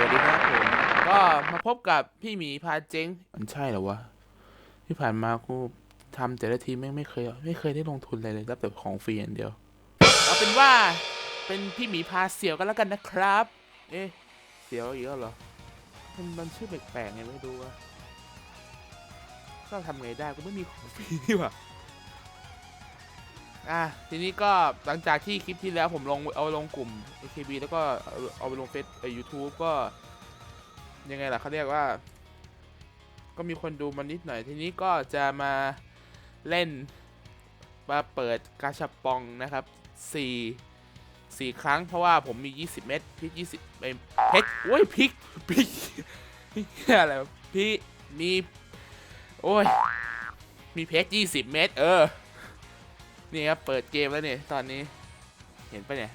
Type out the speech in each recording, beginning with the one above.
สวัสดีครับผมก็มาพบกับพี่หมีพาเจ๊งมันใช่เหรอวะที่ผ่านมากูทำแต่ละทีแม่งไม่เคย ไม่เคยได้ลงทุนอะไรเลยรับแต่ของฟรีอย่างเดียว เอาเป็นว่าเป็นพี่หมีพาเสี่ยวกันแล้วกันนะครับ เอ๊ะเสี่ยวอีกแล้วเหรอมันมันชื่อแปลกๆไงไม่รู้วะก็ทำไงได้กูไม่มีของฟรีนี่หว่า อะทีนี้ก็หลังจากที่คลิปที่แล้วผมลงเอาลงกลุ่ม AKB แล้วก็เอาไปลงเฟซไอยูทูบก็ยังไงล่ะเขาเรียกว่า ก็มีคนดูมันนิดหน่อย ทีนี้ก็จะมาเล่นมาเปิดกาชาปองนะครับ4 4ครั้งเพราะว่าผมมี 20 เม็ดพริก20เอ้ยเพชรโอ้ยพริกพริกพริกอะไรพี่มี โอ้ย มีเพชร20 เม็ดเออ นี่ครับเปิดเกมแล้วเนี่ยตอนนี้เห็นปะเนี่ย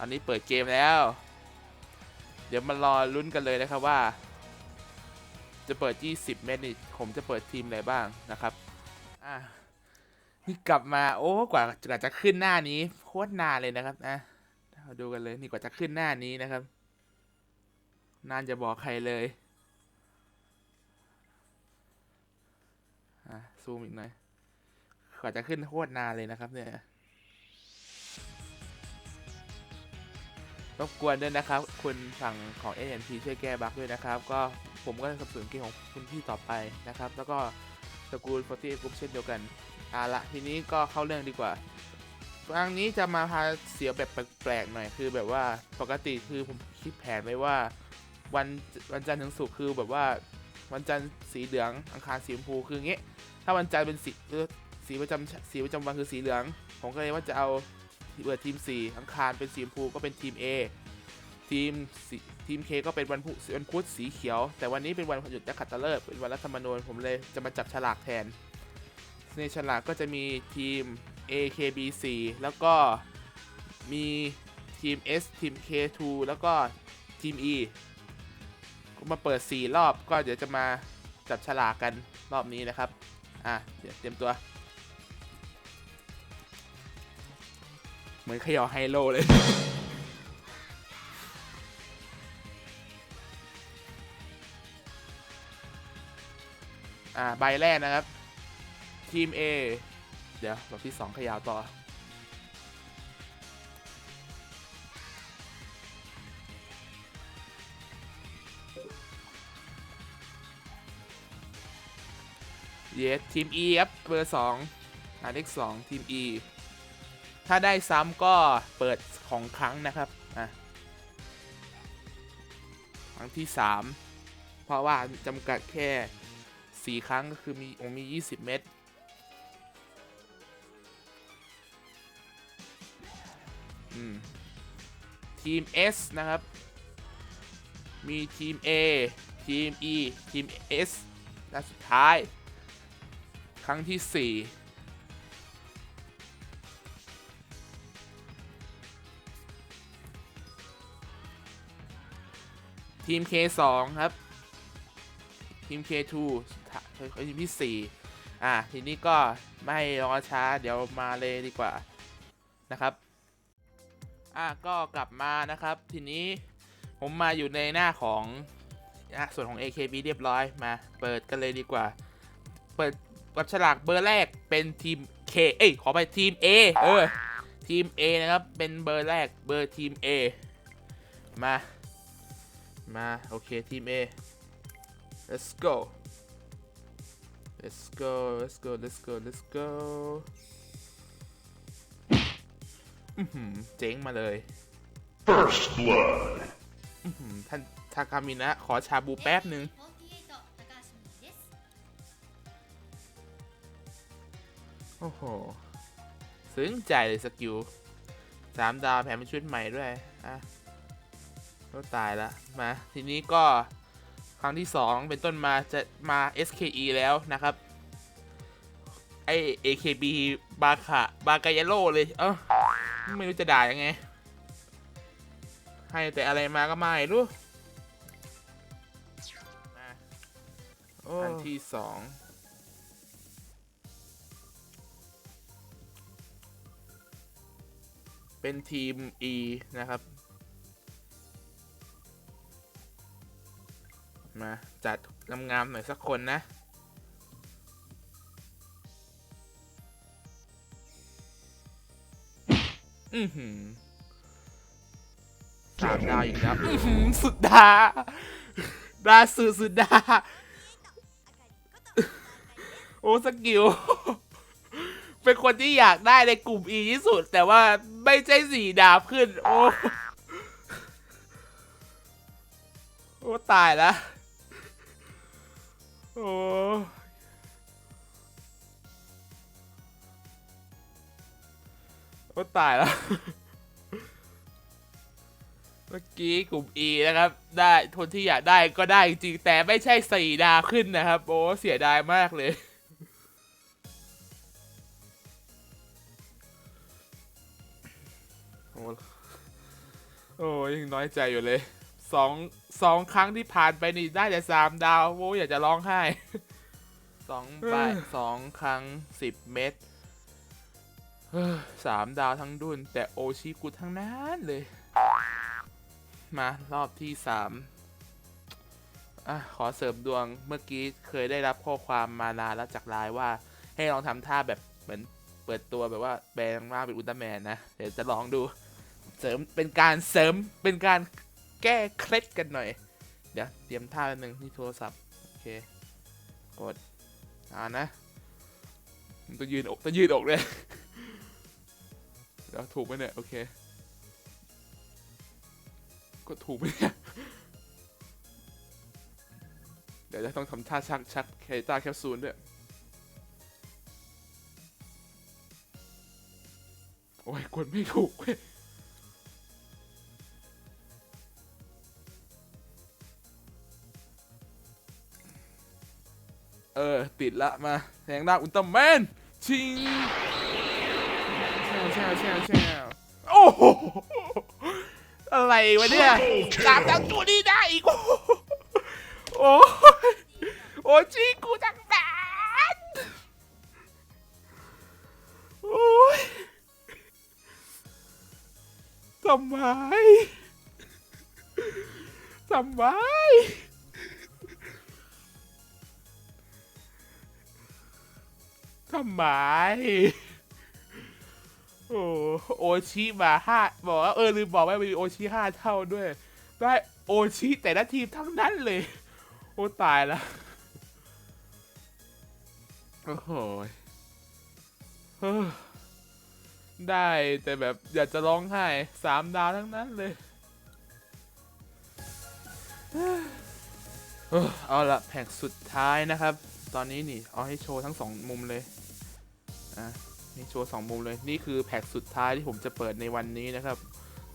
อันนี้เปิดเกมแล้ว เดี๋ยวมารอลุ้นกันเลยนะครับว่า จะเปิด 20 เมตรนี่ผมจะเปิดทีมอะไรบ้างนะครับ อะ นี่กลับมา โอ้กว่ากว่าจะขึ้นหน้านี้โคตรนานเลยนะครับนะเราดูกันเลย นี่กว่าจะขึ้นหน้านี้นะครับ นานจะบอกใครเลย ซูมอีกหน่อยกว่าจะขึ้นโคตรนานเลยนะครับ เนี่ยรบกวนด้วยนะครับ คุณฝั่งของ a n p ช่วยแก้บั๊กด้วยนะครับ ก็ผมก็จะสนับสนุนเกมของคุณพี่ต่อไปนะครับ แล้วก็ตระกูล48 Group เช่นเดียวกันเอาละทีนี้ก็เข้าเรื่องดีกว่าครั้งนี้จะมาพาเสียแบบแปลกๆหน่อยคือแบบว่าปกติคือผมคิดแผนไว้ว่าวันวันจันทร์ถึงศุกร์คือแบบว่าวันจันทร์สีเหลืองอังคารสีชมพูคืออย่างงี้ ถ้าวันจันทร์เป็นสีสีประจำสีประจำวันคือสีเหลือง ผมก็เลยว่าจะเอาเปิดทีม 4 อังคารเป็นสีชมพูก็เป็นทีม A ทีมสีทีม K ก็เป็นวันพุธวันพุธสีเขียว แต่วันนี้เป็นวันหยุดนักขัตฤกษ์เป็นวันรัฐธรรมนูญผมเลยจะมาจับฉลากแทนในฉลากก็จะมีทีม A K B 4 แล้วก็มีทีม S ทีม K2 แล้วก็ทีม E มาเปิด 4 รอบก็เดี๋ยวจะมาจับฉลากกันรอบนี้นะครับ อะเดี๋ยวเตรียมตัว เหมือนเขย่าไฮโลเลย อ่า ใบแรกนะครับ ทีม A เดี๋ยวแบบที่ 2 ขยาวต่อ เยสทีม E ครับเบอร์2หมายเลข2ทีม E ถ้าได้ซ้ำก็เปิดของครั้งนะครับอะครั้งที่3เพราะว่าจำกัดแค่4ครั้งก็คือมีผมมี 20 เม็ดทีม S นะครับ มีทีม A ทีม E ทีม S และสุดท้าย ครั้งที่ 4 ทีม K2 ครับ ทีม K2 ทีมที่ 4 อะ ทีนี้ก็ไม่รอช้าเดี๋ยวมาเลยดีกว่านะครับ อะ ก็กลับมานะครับ ทีนี้ผมมาอยู่ในหน้าของส่วนของ AKB เรียบร้อยมาเปิดกันเลยดีกว่า เปิด วัดฉลากเบอร์แรกเป็นทีม K เอ้ยขอไปทีม A เออทีม A นะครับ เป็นเบอร์แรกเบอร์ทีม A มา มา โอเค ทีม A let's go let's go let's go let's go let's go อื้อหือเจ๋งมาเลย First blood. อื้อหือท่านทากามินะ ขอชาบูแป๊บหนึ่ง โอ้โห ซึ้งใจเลยสกิลสามดาวแถมเป็นชุดใหม่ด้วย อะก็ตายละมา ทีนี้ก็ครั้งที่สองเป็นต้นมาจะมา SKE แล้วนะครับ ไอ AKB บาคาบากายาโร่เลย เอ้าไม่รู้จะด่ายังไง ให้แต่อะไรมาก็ไม่รู้มาอันที่สอง เป็นทีม E นะครับ มาจัดงามๆหน่อยสักคนนะอือหือสามดาวอีกแล้วอื้อหือสุดดาดาสุดสุดดา โอ้ สกิล เป็นคนที่อยากได้ในกลุ่ม E ที่สุด แต่ว่าไม่ใช่สีดาวขึ้น โอ้โอ้ตายแล้วโอ้โอ้ตายแล้ว เมื่อกี้กลุ่ม E นะครับ ได้คนที่อยากได้ก็ได้จริงแต่ไม่ใช่สีดาขึ้นนะครับ โอ้เสียดายมากเลย โอ้โอ้ยังน้อยใจอยู่เลยสองสองครั้งที่ผ่านไปนี่ได้แต่สามดาวโอ้อยากจะร้องไห้สองใบสองครั้งสิบเม็ดเฮ้อสามดาวทั้งดุนแต่โอชิกุทั้งนั้นเลย มารอบที่สามอะขอเสริมดวงเมื่อกี้เคยได้รับข้อความมานานแล้วจากไลน์ว่า ให้ลองทำท่าแบบเหมือนเปิดตัวแบบว่าแปลงร่างเป็นอุลตร้าแมนนะ เดี๋ยวจะลองดู เสริมเป็นการเสริมเป็นการแก้เคล็ดกันหน่อย เดี๋ยวเตรียมท่าแป๊บนึงที่โทรศัพท์โอเคกดอ่านะมันต้องยืนอกต้องยืนอกเลยเดี๋ยวถูกไหมเนี่ยโอเคก็ถูกไหมเนี่ยเดี๋ยวจะต้องทำท่าชักชักเคต้าแคปซูลด้วยโอ้ยกดไม่ถูกเว้ย ติดละมาแทงหน้าอุลตร้าแมนชิงแช่แช่แช่แช่โอ้โหอะไรวะเนี่ยตามตั้งตัวนี้ได้อีกโอ้โหโอ้ยโอ้ยชิงกูจังแบนโอ้ยทำไมทำไมำไม โอ้โอชิมาห้าบอกว่าเออลืมบอกว่ามีโอชิห้าเท่าด้วย ได้โอชิแต่ละทีมทั้งนั้นเลย โอ้ตายล้วโอ้โหได้แต่แบบอยากจะร้องไห้สามดาวทั้งนั้นเลย เอาละแผกสุดท้ายนะครับ ตอนนี้นี่ เอาให้โชว์ทั้งสองมุมเลย อะนี่โชว์สองมุมเลย นี่คือแพ็กสุดท้ายที่ผมจะเปิดในวันนี้นะครับ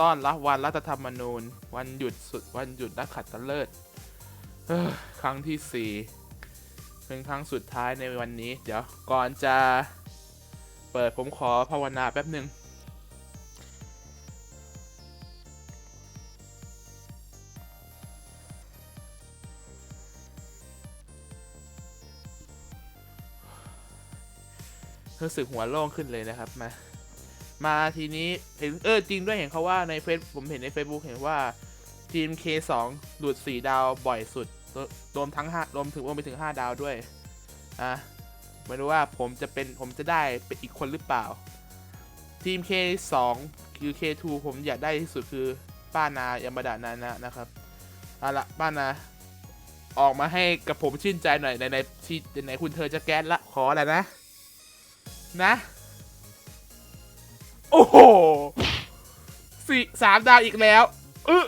ต้อนรับวันรัฐธรรมนูญ วันหยุดสุดวันหยุดนักขัดตะเลิศครั้งที่สี่เป็นครั้งสุดท้ายในวันนี้ เดี๋ยวก่อนจะเปิดผมขอภาวนาแป๊บหนึ่ง รู้สึกหัวโล่งขึ้นเลยนะครับมา มาทีนี้เห็นเออจริงด้วยเห็นเขาว่าในเฟซผมเห็นใน Facebook เห็นว่าทีม K2 ดูด 4 ดาวบ่อยสุดรวมทั้ง5รวมถึงรวมไปถึง 5 ดาวด้วยอะไม่รู้ว่าผมจะเป็นผมจะได้เป็นอีกคนหรือเปล่า ทีม K2 คือ K2 ผมอยากได้ที่สุดคือป้านายามาดานานะนะครับเอาละป้านาออกมาให้กับผมชื่นใจหน่อยในในที่ในคุณเธอจะแก๊สละขอแหละนะ นะ โอ้โหสี่สามดาวอีกแล้วเออ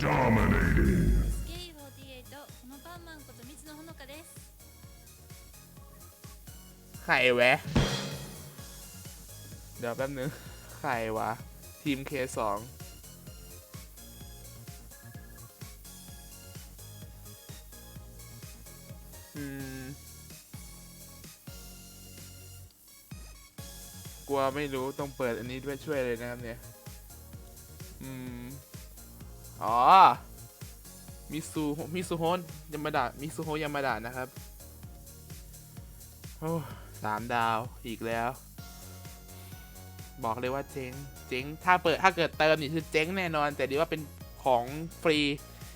ใครแวะ เดี๋ยวแป๊บนึง ใครวะ ทีมเคสองอืม กลัวไม่รู้ต้องเปิดอันนี้ด้วยช่วยเลยนะครับเนี่ยอืมอ๋อมิซูมิซูโฮนยามาดะมิซูโฮยามาดะนะครับโอ้สามดาวอีกแล้ว บอกเลยว่าเจ๊งเจ๊งถ้าเปิดถ้าเกิดเติมนี่คือเจ๊งแน่นอน แต่ดีว่าเป็นของฟรี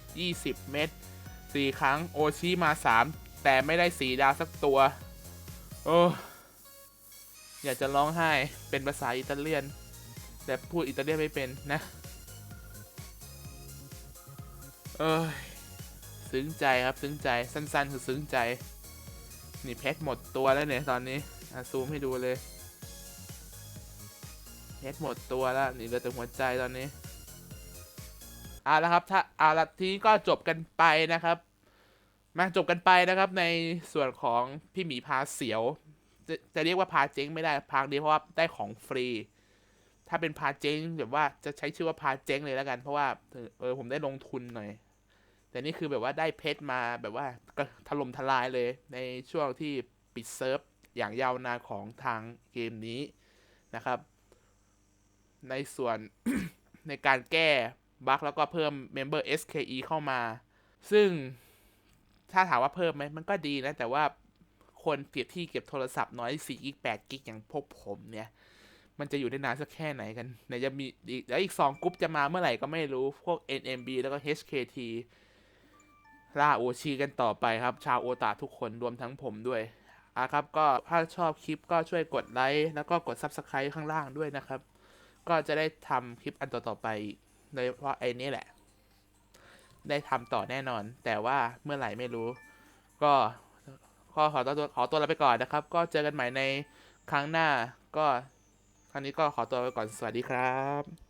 20 เม็ด4ครั้งโอชิมา 3 แต่ไม่ได้สีดาวสักตัว โอ้ อยากจะร้องไห้เป็นภาษาอิตาเลียน แต่พูดอิตาเลียนไม่เป็นนะ เอ้ยซึ้งใจครับซึ้งใจสั้นๆ คือซึ้งใจ นี่เพชรหมดตัวแล้วเนี่ยตอนนี้อซูมให้ดูเลยเพชรหมดตัวแล้วนี่เหลือแต่หัวใจตอนนี้เอาละครับถ้าเอาละทีนี้ก็จบกันไปนะครับ มาจบกันไปนะครับในส่วนของพี่หมีพาเสียว จะเรียกว่าพาเจ๊งไม่ได้พานี้เพราะว่าได้ของฟรี ถ้าเป็นพาเจ๊งแบบว่าจะใช้ชื่อว่าพาเจ๊งเลยแล้วกัน เพราะว่าเออผมได้ลงทุนหน่อย แต่นี่คือแบบว่าได้เพชรมาแบบว่าถล่มทลายเลย ในช่วงที่ปิดเซิร์ฟอย่างยาวนานของทางเกมนี้นะครับ ในส่วนในการแก้บั๊กแล้วก็เพิ่มเมมเบอร์ SKE เข้ามา ซึ่งถ้าถามว่าเพิ่มไหมมันก็ดีนะ แต่ว่า คนเก็บที่เก็บโทรศัพท์น้อย4กิก8กิกอย่างพวกผมเนี่ย มันจะอยู่ได้นานสักแค่ไหนกันไหนจะมีอีกแล้วอีก2กรุ๊ปจะมาเมื่อไหร่ก็ไม่รู้ พวก NMB แล้วก็ HKT ล่าโอชีกันต่อไปครับ ชาวโอตาทุกคนรวมทั้งผมด้วยอะครับ ก็ถ้าชอบคลิปก็ช่วยกดไลค์แล้วก็กด Subscribe ข้างล่างด้วยนะครับ ก็จะได้ทำคลิปอันต่อๆไปโดยเฉพาะไอ้นี่แหละ ได้ทำต่อแน่นอน แต่ว่าเมื่อไหร่ไม่รู้ ก็ ก็ขอตัวขอตัวลาไปก่อนนะครับ ก็เจอกันใหม่ในครั้งหน้า ก็ครั้งนี้ก็ขอตัวไปก่อนสวัสดีครับ